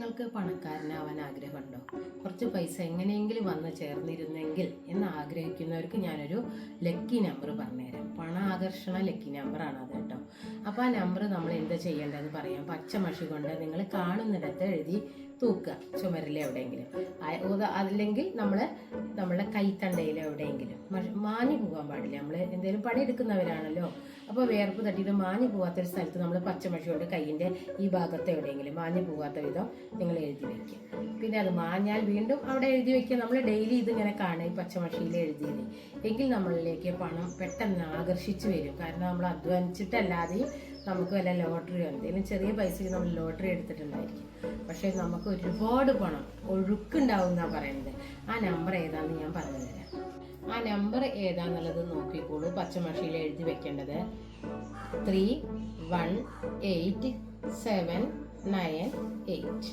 നിങ്ങൾക്ക് പണക്കാരനാവാൻ ആഗ്രഹമുണ്ടോ? കുറച്ച് പൈസ എങ്ങനെയെങ്കിലും വന്ന് ചേർന്നിരുന്നെങ്കിൽ എന്ന് ആഗ്രഹിക്കുന്നവർക്ക് ഞാനൊരു ലക്കി നമ്പർ പറഞ്ഞുതരാം. പണ ആകർഷണ ലക്കി നമ്പറാണ് അത് കേട്ടോ. അപ്പോൾ ആ നമ്പർ നമ്മൾ എന്താ ചെയ്യേണ്ടതെന്ന് പറയാം. പച്ചമഷി കൊണ്ട് നിങ്ങൾ കാണുന്നിടത്ത് എഴുതി തൂക്കുക ചുമരിൽ എവിടെയെങ്കിലും. അല്ലെങ്കിൽ നമ്മൾ നമ്മളെ കൈത്തണ്ടയിൽ എവിടെയെങ്കിലും. മാഞ്ഞു പോകാൻ പാടില്ല. നമ്മൾ എന്തെങ്കിലും പണിയെടുക്കുന്നവരാണല്ലോ. അപ്പോൾ വേർപ്പ് തട്ടിയിട്ട് മാഞ്ഞു പോകാത്തൊരു സ്ഥലത്ത് നമ്മൾ പച്ചമഷിയോട് കൈയിന്റെ ഈ ഭാഗത്ത് എവിടെയെങ്കിലും മാഞ്ഞു പോകാത്ത വിധം നിങ്ങൾ എഴുതി വയ്ക്കുക പിന്നെ അത് മാഞ്ഞാൽ വീണ്ടും അവിടെ എഴുതി വയ്ക്കുക നമ്മൾ ഡെയിലി ഇതിങ്ങനെ കാണുക ഈ പച്ചമഷിയിൽ എഴുതിയത്. എങ്കിൽ നമ്മളിലേക്ക് പണം പെട്ടെന്ന് ആകർഷിച്ചു വരും. കാരണം നമ്മൾ അധ്വാനിച്ചിട്ടല്ലാതെയും നമുക്ക് വല്ല ലോട്ടറിയോ എന്തെങ്കിലും ചെറിയ പൈസയ്ക്ക് നമ്മൾ ലോട്ടറി എടുത്തിട്ടുണ്ടായിരിക്കും. പക്ഷേ നമുക്ക് ഒരുപാട് പണം ഒഴുക്കുണ്ടാവും എന്നാണ് പറയുന്നത്. ആ നമ്പർ ഏതാണെന്ന് ഞാൻ പറഞ്ഞു തരാം ആ നമ്പർ ഏതാന്നുള്ളത് നോക്കിക്കോളൂ. പച്ചമഷിയിൽ എഴുതി വെക്കേണ്ടത്. Three one eight seven nine eight